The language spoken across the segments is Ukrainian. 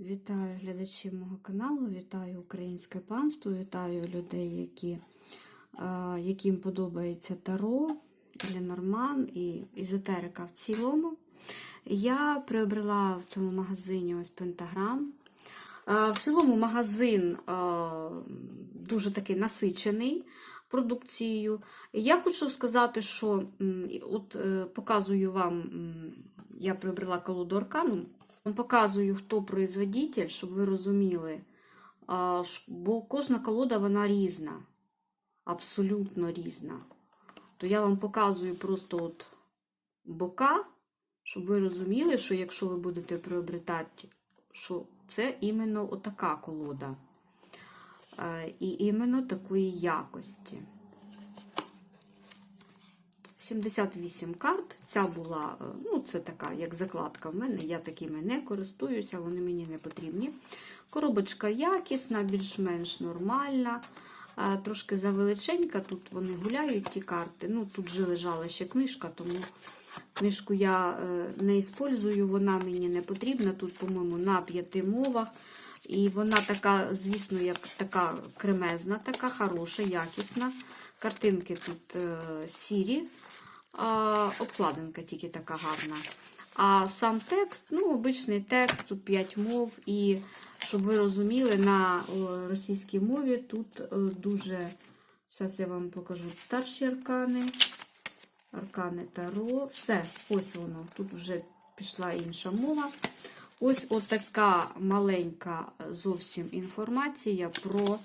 Вітаю глядачів мого каналу, вітаю українське панство, вітаю людей, які, е, яким подобається Таро, Ленорман і езотерика в цілому. Я приобрела в цьому магазині ось пентаграм. Е, В цілому магазин е, дуже такий насичений продукцією. Я хочу сказати, що от показую вам, я приобрела колоду Аркану. Показую, хто производитель, щоб ви розуміли. Бо кожна колода вона різна, абсолютно різна. То я вам показую просто от бока, щоб ви розуміли, що якщо ви будете приобретати, що це іменно отака колода. Е, І іменно такої якості. 78 карт. Ця була, е, ну, це така, як закладка в мене. Я такими не користуюся, вони мені не потрібні. Коробочка якісна, більш-менш нормальна. е, Трошки завеличенька, тут вони гуляють, ті карти. Ну, тут же лежала ще книжка, тому книжку я е, не использую, вона мені не потрібна. Тут, по-моєму, на п'яти мовах. І вона така, звісно, як така кремезна, така хороша, якісна. Картинки тут сірі, а, обкладинка тільки така гарна. А сам текст, ну, обичний текст, тут 5 мов. І щоб ви розуміли, на російській мові тут е, дуже. Зараз я вам покажу старші аркани. Аркани Таро. Все, ось воно. Тут вже пішла інша мова. Ось отака маленька зовсім інформація про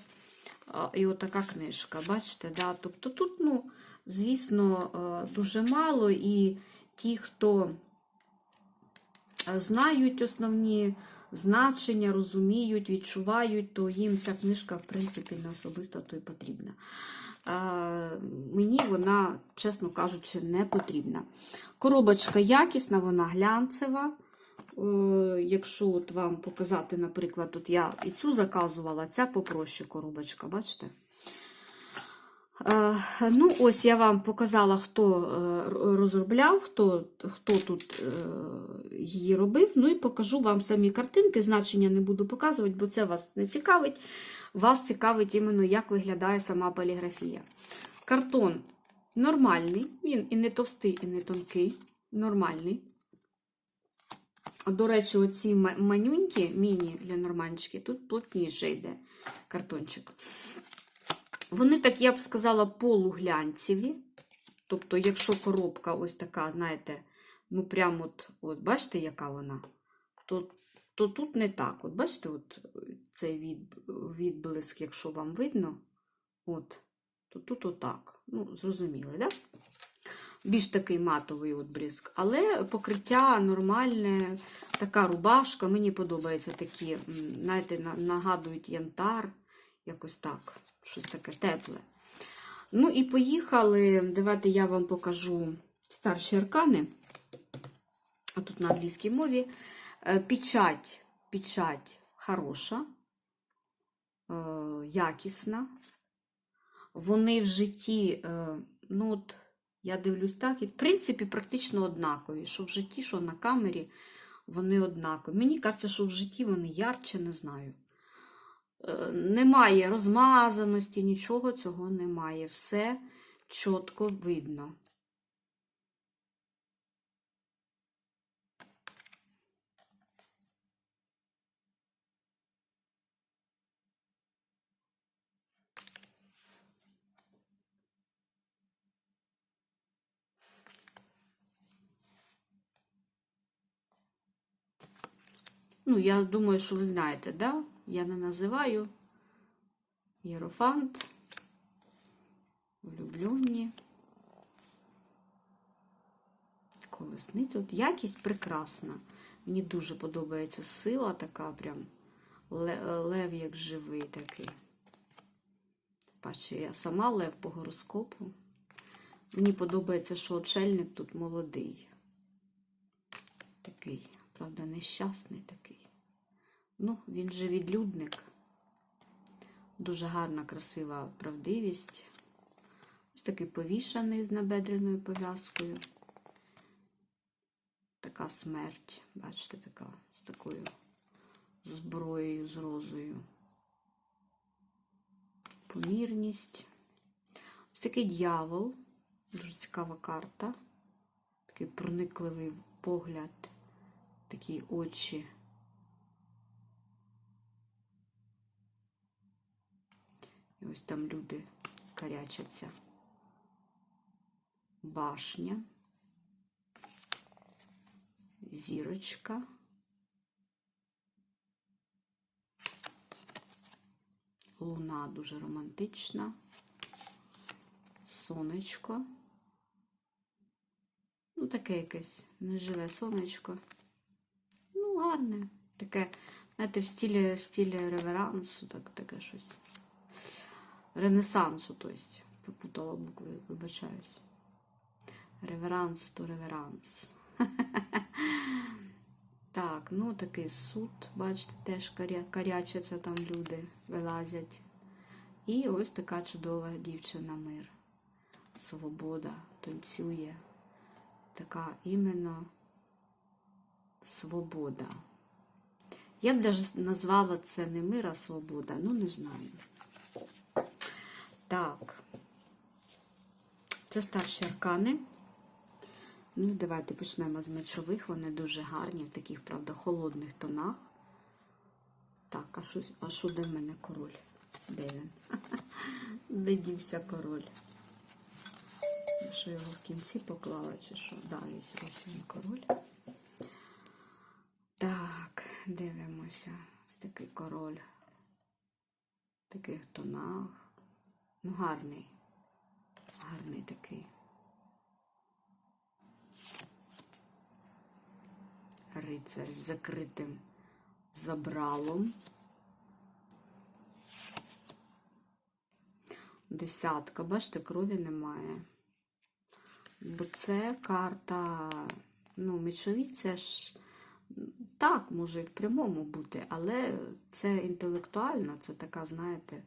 а, і отака книжка. Бачите, да? Тобто тут, ну, звісно, е, дуже мало, і ті, хто е, знають основні значення, розуміють, відчувають, то їм ця книжка, в принципі, не особисто то й потрібна. Е, Мені вона, чесно кажучи, не потрібна. Коробочка якісна, вона глянцева. Якщо от вам показати, наприклад, тут я і цю заказувала, ця попроще коробочка, бачите? Е, Ну, ось я вам показала, хто е, розробляв, хто, хто тут е, її робив. Ну і покажу вам самі картинки. Значення не буду показувати, бо це вас не цікавить. Вас цікавить іменно, як виглядає сама поліграфія. Картон нормальний, він і не товстий, і не тонкий. Нормальний. До речі, оці ма- манюнькі, міні для норманчики, тут плотніше йде картончик. Вони так, я б сказала, полуглянцеві. Тобто, якщо коробка ось така, знаєте, ну прямо от, от бачите, яка вона, то, то тут не так. От бачите, от цей від, відблиск, якщо вам видно, от, то тут отак. Ну, зрозуміли, да? Більш такий матовий от бризк. Але покриття нормальне, така рубашка. Мені подобаються такі, знаєте, нагадують янтар. Якось так, щось таке тепле. Ну і поїхали. Давайте я вам покажу старші аркани. А тут на англійській мові. Е, Печать, печать хороша, е, якісна. Вони в житті, е, ну от, я дивлюсь так, і в принципі практично однакові. Що в житті, що на камері, вони однакові. Мені кажеться, що в житті вони ярче, не знаю. Е, Немає розмазаності, нічого цього немає. Все чітко видно. Ну, я думаю, що ви знаєте, да? Я не називаю. Єрофант. Влюблені. Колесниця. От якість прекрасна. Мені дуже подобається сила така, прям лев як живий такий. Бачу, я сама лев по гороскопу. Мені подобається, що очельник тут молодий. Такий, правда, нещасний такий. Ну, він же відлюдник. Дуже гарна, красива правдивість. Ось такий повішаний з набедреною пов'язкою. Така смерть, бачите, така з такою з білою з розою. Помірність. Ось такий дьявол. Дуже цікава карта. Такий проникливий погляд, такі очі. І ось там люди карячаться. Башня. Зірочка. Луна дуже романтична. Сонечко. Ну, таке якесь неживе сонечко. Ну, гарне. Таке, знаєте, в стилі, в стилі реверансу, так, таке щось. Ренесансу, тобто. Попутала букви, вибачаюсь. Реверанс то реверанс. Так, ну такий суд, бачите, теж каря... карячаться там люди вилазять. І ось така чудова дівчина мир. Свобода танцює. Така іменно свобода. Я б навіть назвала це не мир, а свобода. Ну, не знаю. Так. Це старші аркани. Ну, давайте почнемо з мечових. Вони дуже гарні, в таких, правда, холодних тонах. Так, а що, а що де в мене король? Де він? Де дівся король? Що його в кінці поклала, чи що? Да, ось ось він король. Так, дивимося. Ось такий король. В таких тонах. Ну, гарний. Гарний такий. Рицар з закритим забралом. Десятка, бачите, крові немає. Бо це карта, ну, мечові, це ж так, може і в прямому бути, але це інтелектуальна, це така, знаєте,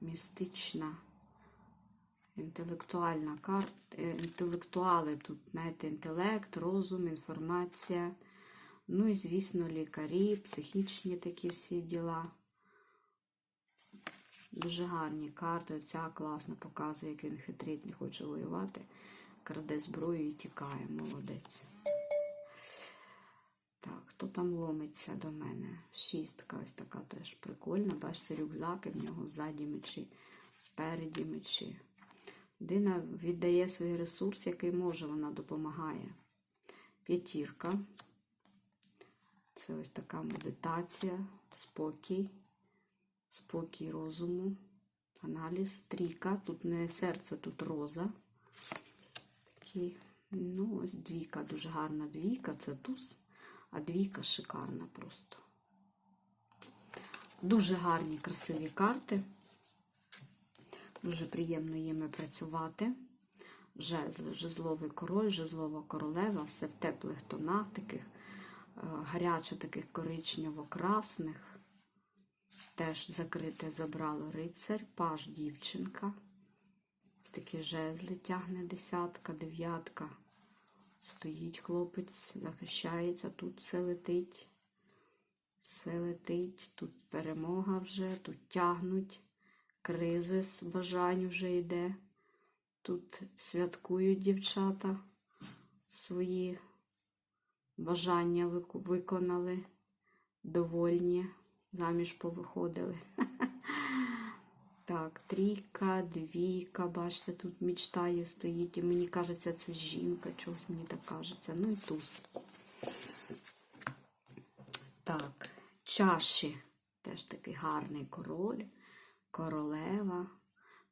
містична, інтелектуальна карта, інтелектуали тут, знаєте, інтелект, розум, інформація. Ну і, звісно, лікарі, психічні такі всі діла. Дуже гарні карти. Ця класно показує, як він хитрить, не хоче воювати. Краде зброю і тікає, молодець. Так, хто там ломиться до мене? Шістка, ось така теж прикольна. Бачите, рюкзаки в нього ззаді мечі, спереді мечі. Людина віддає свій ресурс, який може, вона допомагає. П'ятірка. Це ось така медитація, спокій, спокій розуму, аналіз, трійка. Тут не серце, тут роза. Такі, ну, ось двійка, дуже гарна двійка, це туз, а двійка шикарна просто. Дуже гарні, красиві карти. Дуже приємно їми працювати. Жезли, жезловий король, жезлова королева, все в теплих тонах таких гаряче таких коричнево-красних. Теж закрите забрало рицар, паж дівчинка. Такі жезли тягне десятка, дев'ятка. Стоїть хлопець, захищається, тут все летить. Все летить, тут перемога вже, тут тягнуть, кризис, бажань вже йде. Тут святкують дівчата свої бажання виконали, довольні, заміж повиходили. Так, трійка, двійка, бачите, тут мечтає стоїть. І мені кажеться, це жінка, чогось мені так кажеться. Ну і туз. Так, чаші. Теж такий гарний король, королева.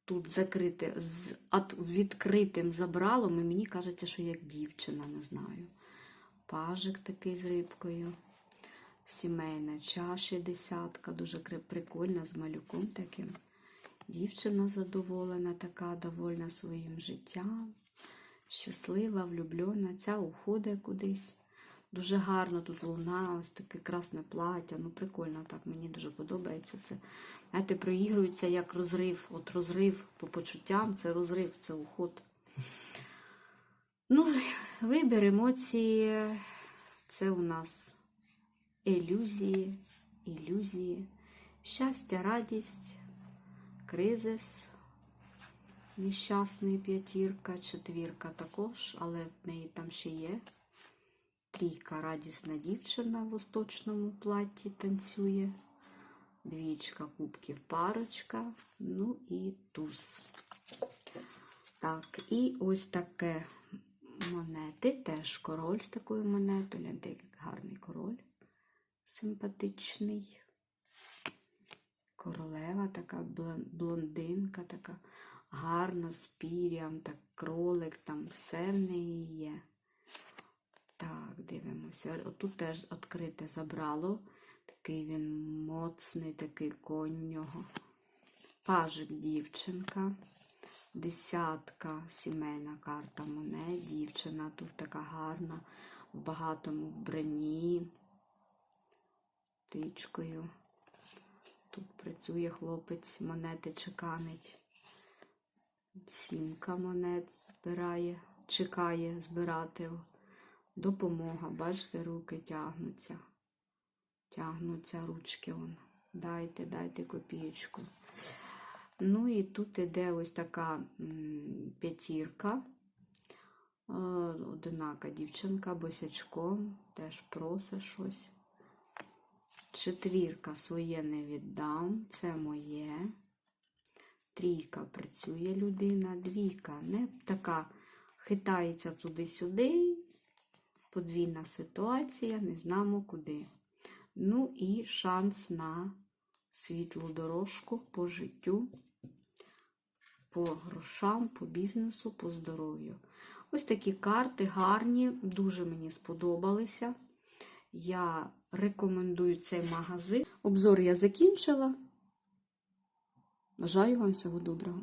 Тут закрите, з відкритим забралом, і мені кажеться, що як дівчина, не знаю пажик такий з рибкою. Сімейна чаша десятка, дуже прикольна, з малюком таким. Дівчина задоволена, така довольна своїм життям. Щаслива, влюблена. Ця уходить кудись. Дуже гарно тут луна, ось таке красне плаття. Ну, прикольно так, мені дуже подобається це. Знаєте, проігрується як розрив. От розрив по почуттям, це розрив, це уход. Ну, вибір емоції це у нас ілюзії, ілюзії. Щастя, радість, кризис, нещасний п'ятірка, четвірка також, але в неї там ще є. Трійка радісна дівчина в восточному платі танцює. Двічка кубків парочка. Ну і туз. Так, і ось таке монети. Теж король з такою монетою. Гляньте, який гарний король. Симпатичний. Королева така блондинка, така гарна з пір'ям, так кролик, там все в неї є. Так, дивимося. Отут теж відкрите забрало. Такий він моцний, такий конь нього. Пажик дівчинка. Десятка сімейна карта монет. Дівчина тут така гарна, в багатому вбранні. Тичкою. Тут працює хлопець, монети чеканить. Сімка монет збирає, чекає збирати. Допомога, бачите, руки тягнуться. Тягнуться ручки. Он. Дайте, дайте копієчку. Ну і тут іде ось така п'ятірка. Е, Одинака дівчинка босячком, теж просить щось. Четвірка своє не віддам, це моє. Трійка працює людина, двійка не така хитається туди-сюди. Подвійна ситуація, не знаємо куди. Ну і шанс на світлу дорожку по життю, по грошам, по бізнесу, по здоров'ю. Ось такі карти гарні, дуже мені сподобалися. Я рекомендую цей магазин. Обзор я закінчила. Бажаю вам всього доброго.